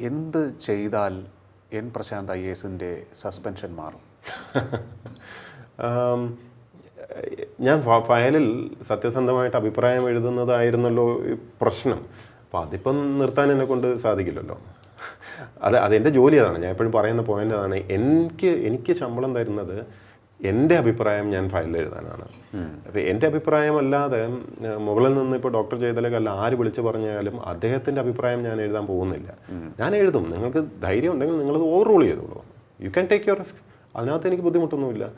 എന്ത് ചെയ്താൽ N Prashant I എസിന്റെ സസ്പെൻഷൻ മാറും? ഞാൻ ഫയലിൽ സത്യസന്ധമായിട്ട് അഭിപ്രായം എഴുതുന്നതായിരുന്നല്ലോ പ്രശ്നം. അപ്പോൾ അതിപ്പം നിർത്താൻ എന്നെ കൊണ്ട് സാധിക്കില്ലല്ലോ. അത് അതെന്റെ ജോലി അതാണ്. ഞാൻ എപ്പോഴും പറയുന്ന പോയിന്റ് അതാണ്. എനിക്ക് എനിക്ക് ശമ്പളം തരുന്നത് എന്റെ അഭിപ്രായം ഞാൻ ഫയലിൽ എഴുതാനാണ്. അപ്പോൾ എന്റെ അഭിപ്രായം അല്ലാതെ മുകളിൽ നിന്ന് ഇപ്പോൾ ഡോക്ടർ ചെയ്തലേക്കല്ല ആര് വിളിച്ചു പറഞ്ഞാലും അദ്ദേഹത്തിന്റെ അഭിപ്രായം ഞാൻ എഴുതാൻ പോകുന്നില്ല. ഞാൻ എഴുതും. നിങ്ങൾക്ക് ധൈര്യം ഉണ്ടെങ്കിൽ നിങ്ങളത് ഓവർ റൂൾ ചെയ്തോളൂ. You can take your risk അതിനകത്ത് എനിക്ക് ബുദ്ധിമുട്ടൊന്നുമില്ല.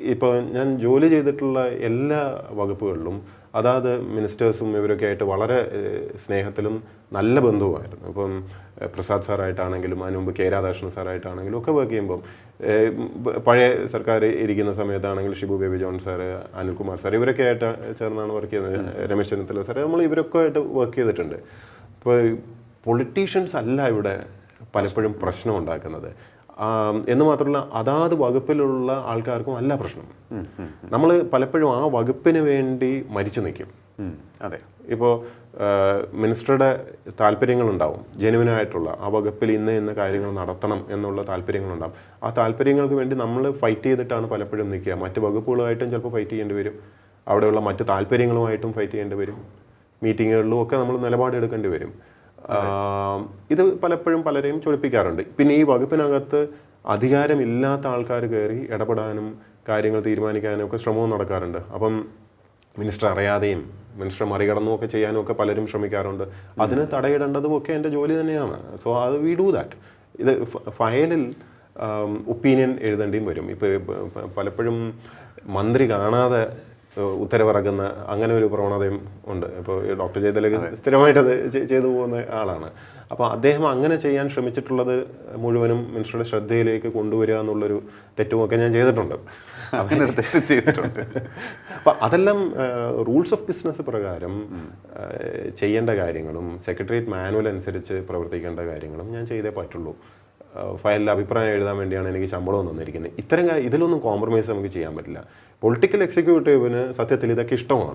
ഇപ്പോൾ ഞാൻ ജോലി ചെയ്തിട്ടുള്ള എല്ലാ വകുപ്പുകളിലും അതാത് മിനിസ്റ്റേഴ്സും ഇവരൊക്കെ ആയിട്ട് വളരെ സ്നേഹത്തിലും നല്ല ബന്ധവുമായിരുന്നു. ഇപ്പം പ്രസാദ് സാറായിട്ടാണെങ്കിലും അതിനു മുമ്പ് കെ രാധാകൃഷ്ണൻ സാറായിട്ടാണെങ്കിലും ഒക്കെ വർക്ക് ചെയ്യുമ്പം പഴയ സർക്കാർ ഇരിക്കുന്ന സമയത്താണെങ്കിൽ ഷിബു ബേബി ജോൺ സാറ് അനിൽകുമാർ സാർ ഇവരൊക്കെ ആയിട്ട് ചേർന്നാണ് വർക്ക് ചെയ്യുന്നത്. രമേശ് ചെന്നിത്തല സാർ നമ്മൾ ഇവരൊക്കെ ആയിട്ട് വർക്ക് ചെയ്തിട്ടുണ്ട്. ഇപ്പോൾ പൊളിറ്റീഷ്യൻസ് അല്ല ഇവിടെ പലപ്പോഴും പ്രശ്നം ഉണ്ടാക്കുന്നത്. എന്ന് മാത്രമല്ല അതാത് വകുപ്പിലുള്ള ആൾക്കാർക്കും അല്ല പ്രശ്നം. നമ്മൾ പലപ്പോഴും ആ വകുപ്പിന് വേണ്ടി മരിച്ചു നിൽക്കും. അതെ. ഇപ്പോൾ മിനിസ്റ്ററുടെ താല്പര്യങ്ങളുണ്ടാവും. ജെനുവിനായിട്ടുള്ള ആ വകുപ്പിൽ ഇന്ന് ഇന്ന് കാര്യങ്ങൾ നടത്തണം എന്നുള്ള താല്പര്യങ്ങളുണ്ടാവും. ആ താല്പര്യങ്ങൾക്ക് വേണ്ടി നമ്മൾ ഫൈറ്റ് ചെയ്തിട്ടാണ് പലപ്പോഴും നിൽക്കുക. മറ്റ് വകുപ്പുകളുമായിട്ടും ചിലപ്പോൾ ഫൈറ്റ് ചെയ്യേണ്ടി വരും. അവിടെയുള്ള മറ്റ് താല്പര്യങ്ങളുമായിട്ടും ഫൈറ്റ് ചെയ്യേണ്ടി വരും. മീറ്റിങ്ങുകളിലും ഒക്കെ നമ്മൾ നിലപാടെടുക്കേണ്ടി വരും. ഇത് പലപ്പോഴും പലരെയും ചൊടിപ്പിക്കാറുണ്ട്. പിന്നെ ഈ വകുപ്പിനകത്ത് അധികാരമില്ലാത്ത ആൾക്കാർ കയറി ഇടപെടാനും കാര്യങ്ങൾ തീരുമാനിക്കാനും ഒക്കെ ശ്രമവും നടക്കാറുണ്ട്. അപ്പം മിനിസ്റ്റർ അറിയാതെയും മിനിസ്റ്റർ മറികടന്നും ഒക്കെ ചെയ്യാനും ഒക്കെ പലരും ശ്രമിക്കാറുണ്ട്. അതിന് തടയിടേണ്ടതും ഒക്കെ എന്റെ ജോലി തന്നെയാണ്. സോ അത് വി ഡു ദാറ്റ് ഇത് ഫയലിൽ ഒപ്പീനിയൻ എഴുതേണ്ടിയും വരും. ഇപ്പോൾ പലപ്പോഴും മന്ത്രി കാണാതെ ഉത്തരവിറക്കുന്ന അങ്ങനെ ഒരു പ്രവണതയും ഉണ്ട്. ഇപ്പോൾ ഡോക്ടർ ജയതിലക സ്ഥിരമായിട്ട് അത് ചെയ്തു പോകുന്ന ആളാണ്. അപ്പോൾ അദ്ദേഹം അങ്ങനെ ചെയ്യാൻ ശ്രമിച്ചിട്ടുള്ളത് മുഴുവനും മിനിസ്റ്ററുടെ ശ്രദ്ധയിലേക്ക് കൊണ്ടുവരിക എന്നുള്ളൊരു തെറ്റുമൊക്കെ ഞാൻ ചെയ്തിട്ടുണ്ട്. അങ്ങനെ ഒരു തെറ്റ് ചെയ്തിട്ടുണ്ട്. അപ്പോൾ അതെല്ലാം റൂൾസ് ഓഫ് ബിസിനസ് പ്രകാരം ചെയ്യേണ്ട കാര്യങ്ങളും സെക്രട്ടേറിയറ്റ് മാനുവൽ അനുസരിച്ച് പ്രവർത്തിക്കേണ്ട കാര്യങ്ങളും ഞാൻ ചെയ്തേ പറ്റുള്ളൂ. ഫയലിൽ അഭിപ്രായം എഴുതാൻ വേണ്ടിയാണ് എനിക്ക് ശമ്പളം തന്നിരിക്കുന്നത്. ഇത്തരം ഇതിലൊന്നും കോംപ്രമൈസ് നമുക്ക് ചെയ്യാൻ പറ്റില്ല. പൊളിറ്റിക്കൽ എക്സിക്യൂട്ടീവിന് സത്യത്തിൽ ഇതൊക്കെ ഇഷ്ടമാണ്.